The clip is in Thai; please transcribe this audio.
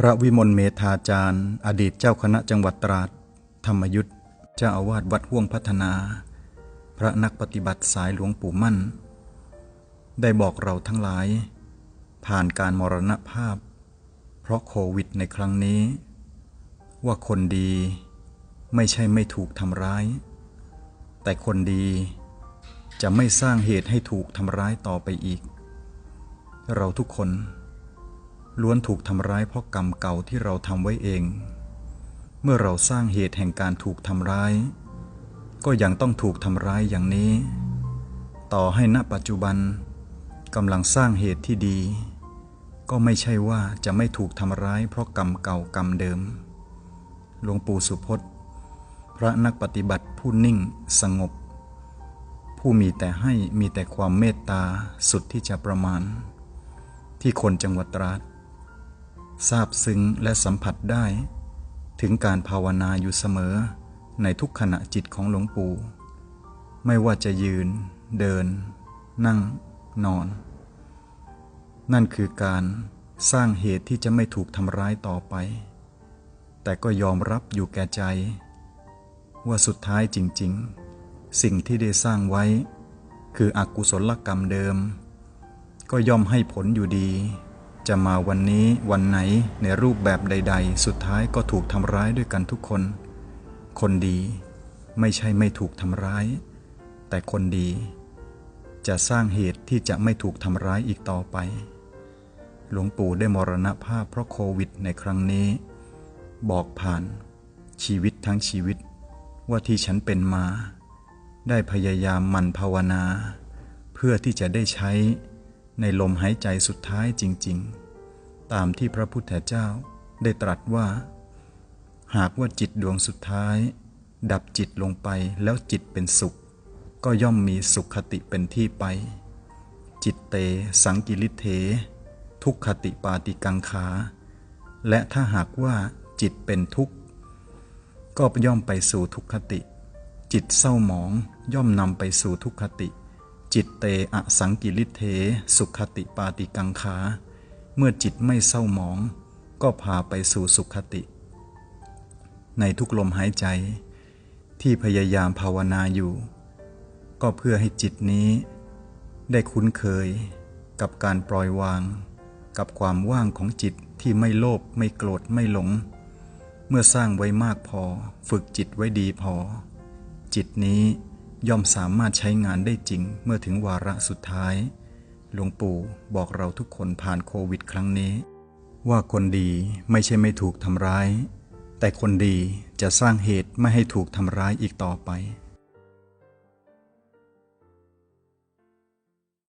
พระวิมลเมธาจารย์ อดีตเจ้าคณะจังหวัดตราดธรรมยุทธเจ้าอาวาสวัดห่วงพัฒนา พระนักปฏิบัติสายหลวงปู่มั่น ได้บอกเราทั้งหลาย ผ่านการมรณภาพ เพราะโควิดในครั้งนี้ ว่าคนดีไม่ใช่ไม่ถูกทำร้าย แต่คนดีจะไม่สร้างเหตุให้ถูกทำร้ายต่อไปอีก เราทุกคน ล้วนถูกทำร้ายเพราะกรรมเก่าที่เราทำไว้เอง เมื่อเราสร้างเหตุแห่งการถูกทำร้าย ก็ยังต้องถูกทำร้ายอย่างนี้ ต่อให้ณปัจจุบันกำลังสร้างเหตุที่ดี ก็ไม่ใช่ว่าจะไม่ถูกทำร้ายเพราะกรรมเก่ากรรมเดิม หลวงปู่สุพจน์ พระนักปฏิบัติผู้นิ่งสงบ ผู้มีแต่ให้มีแต่ความเมตตาสุดที่จะประมาณที่คนจังหวัดตราด ทราบซึ้งและสัมผัสได้ ถึงการภาวนาอยู่เสมอในทุกขณะจิตของหลวงปู่ ไม่ว่าจะยืน เดิน นั่ง นอน นั่นคือการสร้างเหตุที่จะไม่ถูกทำร้ายต่อไป แต่ก็ยอมรับอยู่แก่ใจ ว่าสุดท้ายจริง ๆ สิ่งที่ได้สร้างไว้ คืออกุศลกรรมเดิม ก็ย่อมให้ผลอยู่ดี จะมาวันนี้วันไหนในรูปแบบใด ๆ สุดท้ายก็ถูกทำร้ายด้วยกันทุกคน คนดีไม่ใช่ไม่ถูกทำร้าย แต่คนดี จะสร้างเหตุที่จะไม่ถูกทำร้ายอีกต่อไป หลวงปู่ได้มรณภาพเพราะโควิดในครั้งนี้ บอกผ่านชีวิตทั้งชีวิต ว่าที่ฉันเป็นมา ได้พยายามหมั่นภาวนา เพื่อที่จะได้ใช้ ในลมหายใจสุดท้ายจริง ๆ ตามที่พระพุทธเจ้าได้ตรัสว่า หากว่าจิตดวงสุดท้าย ดับจิตลงไปแล้วจิตเป็นสุข ก็ย่อมมีสุขคติเป็นที่ไป จิตเตสังกิริเท ทุกขติปาติกังขา และถ้าหากว่าจิตเป็นทุกข์ ก็ย่อมไปสู่ทุกขติ จิตเศร้าหมองย่อมนำไปสู่ทุกขติ จิตเตอสังกิริเท สุขติปาติกังขาเมื่อจิตไม่เศร้าหมอง ก็พาไปสู่สุขติ ในทุกลมหายใจ ที่พยายามภาวนาอยู่ ก็เพื่อให้จิตนี้ ได้คุ้นเคย กับการปล่อยวาง กับความว่างของจิตที่ไม่โลภไม่โกรธไม่หลง เมื่อสร้างไว้มากพอ ฝึกจิตไว้ดีพอ จิตนี้ ย่อมสามารถใช้งานได้จริงเมื่อถึงวาระสุดท้าย หลวงปู่บอกเราทุกคนผ่านโควิดครั้งนี้ ว่าคนดีไม่ใช่ไม่ถูกทำร้าย แต่คนดีจะสร้างเหตุไม่ให้ถูกทำร้ายอีกต่อไป